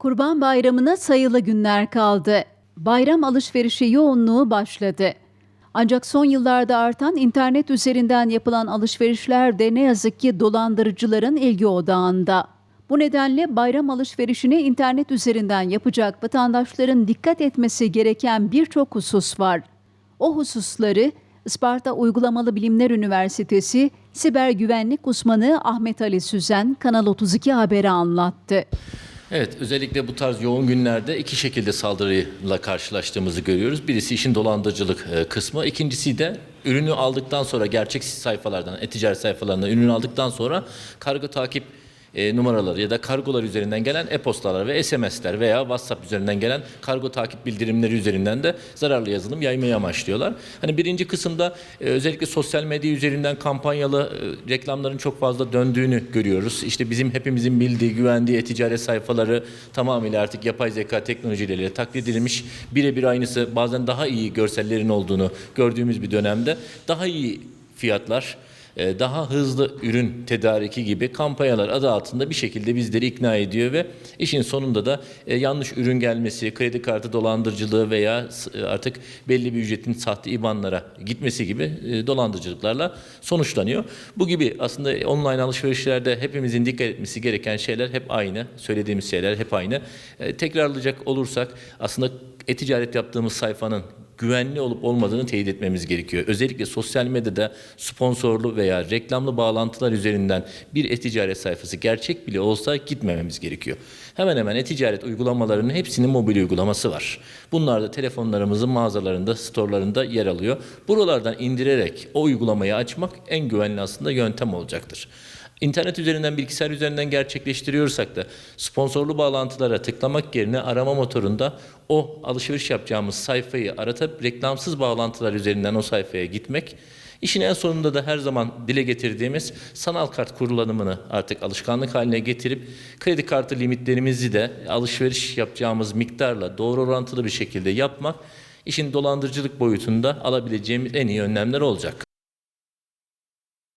Kurban Bayramı'na sayılı günler kaldı. Bayram alışverişi yoğunluğu başladı. Ancak son yıllarda artan internet üzerinden yapılan alışverişler de ne yazık ki dolandırıcıların ilgi odağında. Bu nedenle bayram alışverişini internet üzerinden yapacak vatandaşların dikkat etmesi gereken birçok husus var. O hususları Isparta Uygulamalı Bilimler Üniversitesi Siber Güvenlik Uzmanı Ahmet Ali Süzen Kanal 32 Haber'e anlattı. Evet, özellikle bu tarz yoğun günlerde iki şekilde saldırıyla karşılaştığımızı görüyoruz. Birisi işin dolandırıcılık e, kısmı, ikincisi de ürünü aldıktan sonra gerçek sayfalardan, e-ticaret sayfalarından ürünü aldıktan sonra kargo takip e, numaraları ya da kargolar üzerinden gelen e-postalar ve SMS'ler veya WhatsApp üzerinden gelen kargo takip bildirimleri üzerinden de zararlı yazılım yaymayı amaçlıyorlar. Hani birinci kısımda e, özellikle sosyal medya üzerinden kampanyalı e, reklamların çok fazla döndüğünü görüyoruz. İşte bizim hepimizin bildiği, güvendiği e-ticaret sayfaları tamamıyla artık yapay zeka teknolojileriyle taklit edilmiş. Birebir aynısı bazen daha iyi görsellerin olduğunu gördüğümüz bir dönemde daha iyi fiyatlar daha hızlı ürün tedariki gibi kampanyalar adı altında bir şekilde bizleri ikna ediyor ve işin sonunda da e, yanlış ürün gelmesi, kredi kartı dolandırıcılığı veya s- artık belli bir ücretin sahte IBAN'lara gitmesi gibi e, dolandırıcılıklarla sonuçlanıyor. Bu gibi aslında online alışverişlerde hepimizin dikkat etmesi gereken şeyler hep aynı. Söylediğimiz şeyler hep aynı. E, Tekrarlayacak olursak aslında e-ticaret yaptığımız sayfanın güvenli olup olmadığını teyit etmemiz gerekiyor. Özellikle sosyal medyada sponsorlu veya reklamlı bağlantılar üzerinden bir e-ticaret sayfası gerçek bile olsa gitmememiz gerekiyor. Hemen hemen e-ticaret uygulamalarının hepsinin mobil uygulaması var. Bunlar da telefonlarımızın mağazalarında, storlarında yer alıyor. Buralardan indirerek o uygulamayı açmak en güvenli aslında yöntem olacaktır. İnternet üzerinden, bilgisayar üzerinden gerçekleştiriyorsak da sponsorlu bağlantılara tıklamak yerine arama motorunda o alışveriş yapacağımız sayfayı aratıp reklamsız bağlantılar üzerinden o sayfaya gitmek İşin en sonunda da her zaman dile getirdiğimiz sanal kart kullanımını artık alışkanlık haline getirip kredi kartı limitlerimizi de alışveriş yapacağımız miktarla doğru orantılı bir şekilde yapmak işin dolandırıcılık boyutunda alabileceğimiz en iyi önlemler olacak.